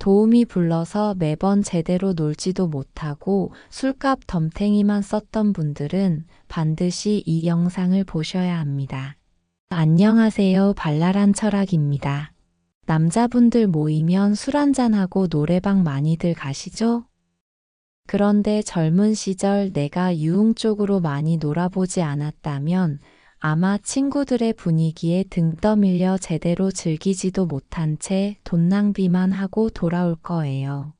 도우미 불러서 매번 제대로 놀지도 못하고 술값 덤탱이만 썼던 분들은 반드시 이 영상을 보셔야 합니다. 안녕하세요. 발랄한 철학입니다. 남자분들 모이면 술 한잔하고 노래방 많이들 가시죠? 그런데 젊은 시절 내가 유흥 쪽으로 많이 놀아보지 않았다면 아마 친구들의 분위기에 등 떠밀려 제대로 즐기지도 못한 채 돈 낭비만 하고 돌아올 거예요.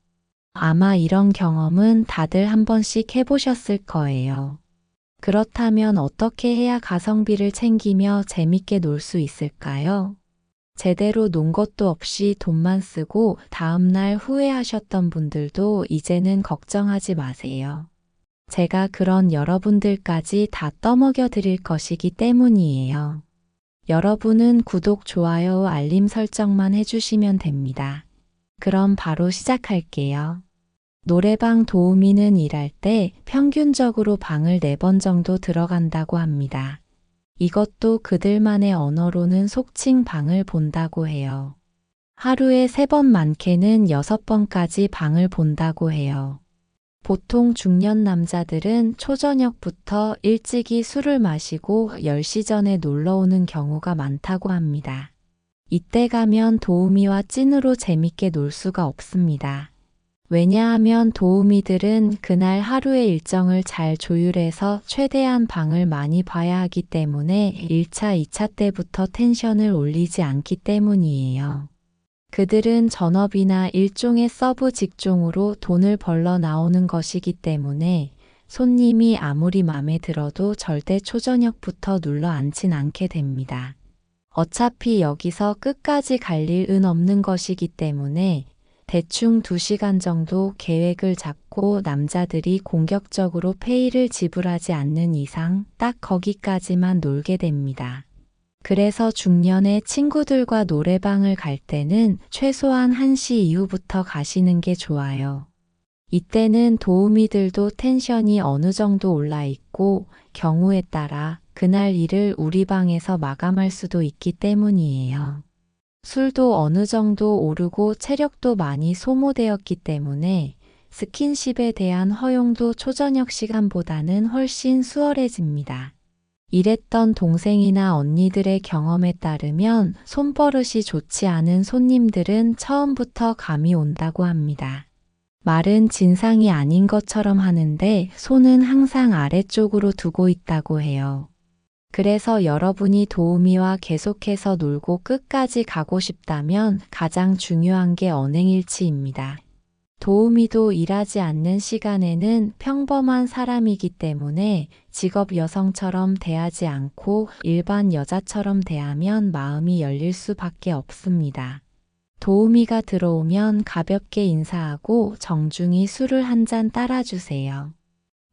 아마 이런 경험은 다들 한 번씩 해보셨을 거예요. 그렇다면 어떻게 해야 가성비를 챙기며 재밌게 놀 수 있을까요? 제대로 논 것도 없이 돈만 쓰고 다음날 후회하셨던 분들도 이제는 걱정하지 마세요. 제가 그런 여러분들까지 다 떠먹여 드릴 것이기 때문이에요. 여러분은 구독, 좋아요, 알림 설정만 해주시면 됩니다. 그럼 바로 시작할게요. 노래방 도우미는 일할 때 평균적으로 방을 4번 정도 들어간다고 합니다. 이것도 그들만의 언어로는 속칭 방을 본다고 해요. 하루에 3번 많게는 6번까지 방을 본다고 해요. 보통 중년 남자들은 초저녁부터 일찍이 술을 마시고 10시 전에 놀러 오는 경우가 많다고 합니다. 이때 가면 도우미와 찐으로 재밌게 놀 수가 없습니다. 왜냐하면 도우미들은 그날 하루의 일정을 잘 조율해서 최대한 방을 많이 봐야 하기 때문에 1차, 2차 때부터 텐션을 올리지 않기 때문이에요. 그들은 전업이나 일종의 서브 직종으로 돈을 벌러 나오는 것이기 때문에 손님이 아무리 마음에 들어도 절대 초저녁부터 눌러 앉진 않게 됩니다. 어차피 여기서 끝까지 갈 일은 없는 것이기 때문에 대충 2시간 정도 계획을 잡고 남자들이 공격적으로 페이를 지불하지 않는 이상 딱 거기까지만 놀게 됩니다. 그래서 중년에 친구들과 노래방을 갈 때는 최소한 1시 이후부터 가시는 게 좋아요. 이때는 도우미들도 텐션이 어느 정도 올라 있고 경우에 따라 그날 일을 우리 방에서 마감할 수도 있기 때문이에요. 술도 어느 정도 오르고 체력도 많이 소모되었기 때문에 스킨십에 대한 허용도 초저녁 시간보다는 훨씬 수월해집니다. 이랬던 동생이나 언니들의 경험에 따르면 손버릇이 좋지 않은 손님들은 처음부터 감이 온다고 합니다. 말은 진상이 아닌 것처럼 하는데 손은 항상 아래쪽으로 두고 있다고 해요. 그래서 여러분이 도우미와 계속해서 놀고 끝까지 가고 싶다면 가장 중요한 게 언행일치입니다. 도우미도 일하지 않는 시간에는 평범한 사람이기 때문에 직업 여성처럼 대하지 않고 일반 여자처럼 대하면 마음이 열릴 수밖에 없습니다. 도우미가 들어오면 가볍게 인사하고 정중히 술을 한 잔 따라주세요.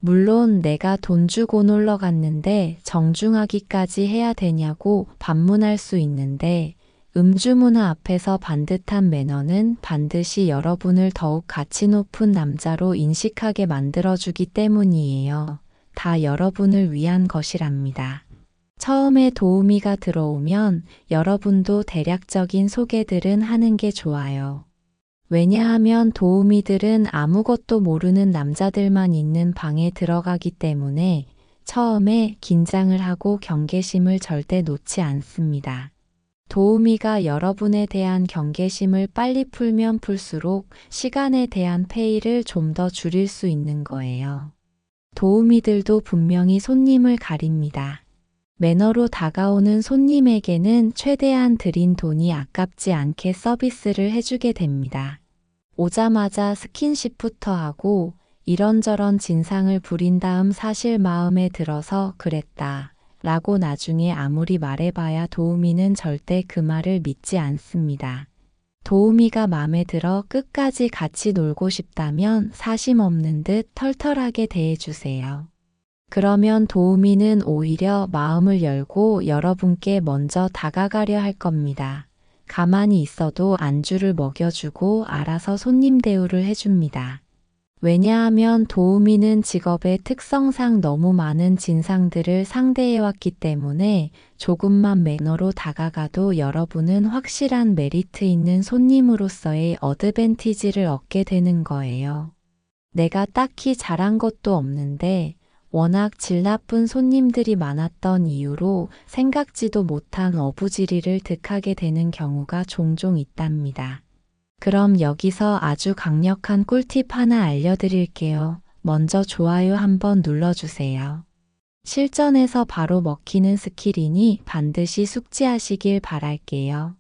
물론 내가 돈 주고 놀러 갔는데 정중하기까지 해야 되냐고 반문할 수 있는데 음주문화 앞에서 반듯한 매너는 반드시 여러분을 더욱 가치 높은 남자로 인식하게 만들어주기 때문이에요. 다 여러분을 위한 것이랍니다. 처음에 도우미가 들어오면 여러분도 대략적인 소개들은 하는 게 좋아요. 왜냐하면 도우미들은 아무것도 모르는 남자들만 있는 방에 들어가기 때문에 처음에 긴장을 하고 경계심을 절대 놓지 않습니다. 도우미가 여러분에 대한 경계심을 빨리 풀면 풀수록 시간에 대한 페이를 좀 더 줄일 수 있는 거예요. 도우미들도 분명히 손님을 가립니다. 매너로 다가오는 손님에게는 최대한 들인 돈이 아깝지 않게 서비스를 해주게 됩니다. 오자마자 스킨십부터 하고 이런저런 진상을 부린 다음 사실 마음에 들어서 그랬다. 라고 나중에 아무리 말해봐야 도우미는 절대 그 말을 믿지 않습니다. 도우미가 마음에 들어 끝까지 같이 놀고 싶다면 사심 없는 듯 털털하게 대해주세요. 그러면 도우미는 오히려 마음을 열고 여러분께 먼저 다가가려 할 겁니다. 가만히 있어도 안주를 먹여주고 알아서 손님 대우를 해줍니다. 왜냐하면 도우미는 직업의 특성상 너무 많은 진상들을 상대해왔기 때문에 조금만 매너로 다가가도 여러분은 확실한 메리트 있는 손님으로서의 어드밴티지를 얻게 되는 거예요. 내가 딱히 잘한 것도 없는데 워낙 질 나쁜 손님들이 많았던 이유로 생각지도 못한 어부지리를 득하게 되는 경우가 종종 있답니다. 그럼 여기서 아주 강력한 꿀팁 하나 알려드릴게요. 먼저 좋아요 한번 눌러주세요. 실전에서 바로 먹히는 스킬이니 반드시 숙지하시길 바랄게요.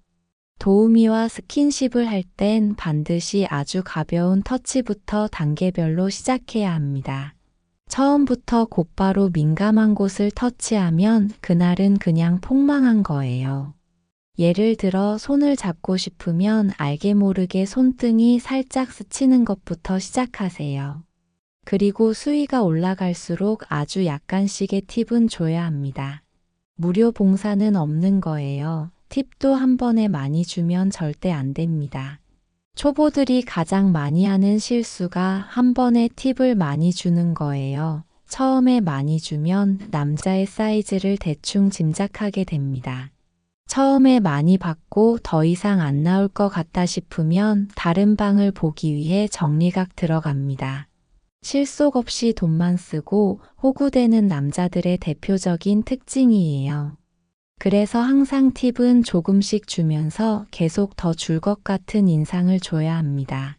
도우미와 스킨십을 할 땐 반드시 아주 가벼운 터치부터 단계별로 시작해야 합니다. 처음부터 곧바로 민감한 곳을 터치하면 그날은 그냥 폭망한 거예요. 예를 들어 손을 잡고 싶으면 알게 모르게 손등이 살짝 스치는 것부터 시작하세요. 그리고 수위가 올라갈수록 아주 약간씩의 팁은 줘야 합니다. 무료 봉사는 없는 거예요. 팁도 한 번에 많이 주면 절대 안 됩니다. 초보들이 가장 많이 하는 실수가 한 번에 팁을 많이 주는 거예요. 처음에 많이 주면 남자의 사이즈를 대충 짐작하게 됩니다. 처음에 많이 받고 더 이상 안 나올 것 같다 싶으면 다른 방을 보기 위해 정리각 들어갑니다. 실속 없이 돈만 쓰고 호구되는 남자들의 대표적인 특징이에요. 그래서 항상 팁은 조금씩 주면서 계속 더 줄 것 같은 인상을 줘야 합니다.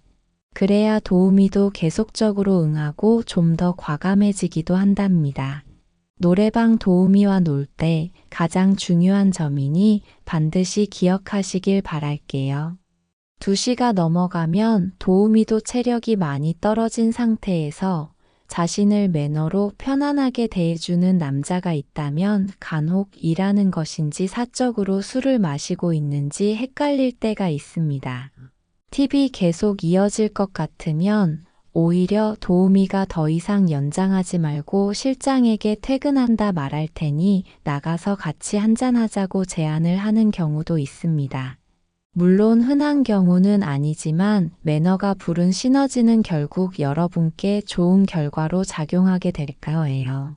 그래야 도우미도 계속적으로 응하고 좀 더 과감해지기도 한답니다. 노래방 도우미와 놀 때 가장 중요한 점이니 반드시 기억하시길 바랄게요. 2시가 넘어가면 도우미도 체력이 많이 떨어진 상태에서 자신을 매너로 편안하게 대해주는 남자가 있다면 간혹 일하는 것인지 사적으로 술을 마시고 있는지 헷갈릴 때가 있습니다. 팁이 계속 이어질 것 같으면 오히려 도우미가 더 이상 연장하지 말고 실장에게 퇴근한다 말할 테니 나가서 같이 한잔하자고 제안을 하는 경우도 있습니다. 물론 흔한 경우는 아니지만 매너가 부른 시너지는 결국 여러분께 좋은 결과로 작용하게 될 거예요.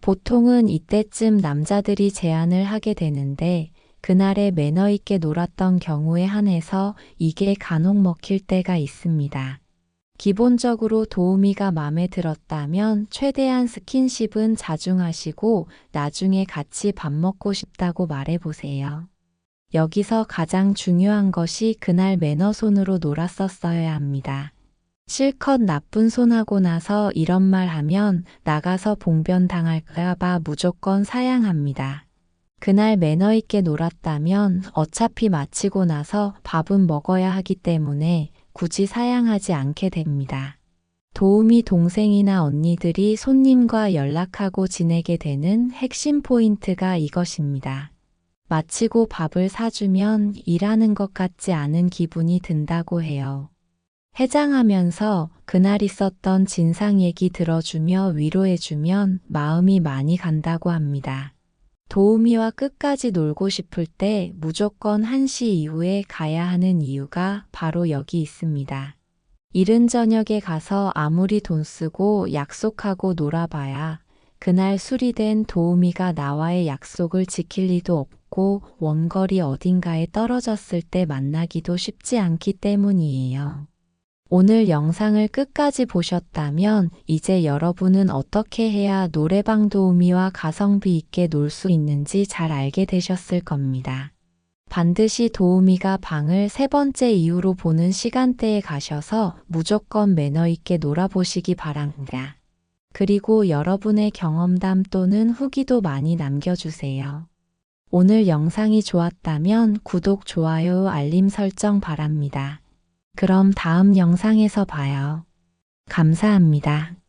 보통은 이때쯤 남자들이 제안을 하게 되는데 그날에 매너 있게 놀았던 경우에 한해서 이게 간혹 먹힐 때가 있습니다. 기본적으로 도우미가 마음에 들었다면 최대한 스킨십은 자중하시고 나중에 같이 밥 먹고 싶다고 말해보세요. 여기서 가장 중요한 것이 그날 매너 손으로 놀았었어야 합니다. 실컷 나쁜 손하고 나서 이런 말 하면 나가서 봉변 당할까봐 무조건 사양합니다. 그날 매너 있게 놀았다면 어차피 마치고 나서 밥은 먹어야 하기 때문에 굳이 사양하지 않게 됩니다. 도우미 동생이나 언니들이 손님과 연락하고 지내게 되는 핵심 포인트가 이것입니다. 마치고 밥을 사주면 일하는 것 같지 않은 기분이 든다고 해요. 해장하면서 그날 있었던 진상 얘기 들어주며 위로해주면 마음이 많이 간다고 합니다. 도우미와 끝까지 놀고 싶을 때 무조건 1시 이후에 가야 하는 이유가 바로 여기 있습니다. 이른 저녁에 가서 아무리 돈 쓰고 약속하고 놀아봐야 그날 술이 된 도우미가 나와의 약속을 지킬 리도 없고 원거리 어딘가에 떨어졌을 때 만나기도 쉽지 않기 때문이에요. 오늘 영상을 끝까지 보셨다면 이제 여러분은 어떻게 해야 노래방 도우미와 가성비 있게 놀 수 있는지 잘 알게 되셨을 겁니다. 반드시 도우미가 방을 세 번째 이후로 보는 시간대에 가셔서 무조건 매너 있게 놀아보시기 바랍니다. 그리고 여러분의 경험담 또는 후기도 많이 남겨주세요. 오늘 영상이 좋았다면 구독, 좋아요, 알림 설정 바랍니다. 그럼 다음 영상에서 봐요. 감사합니다.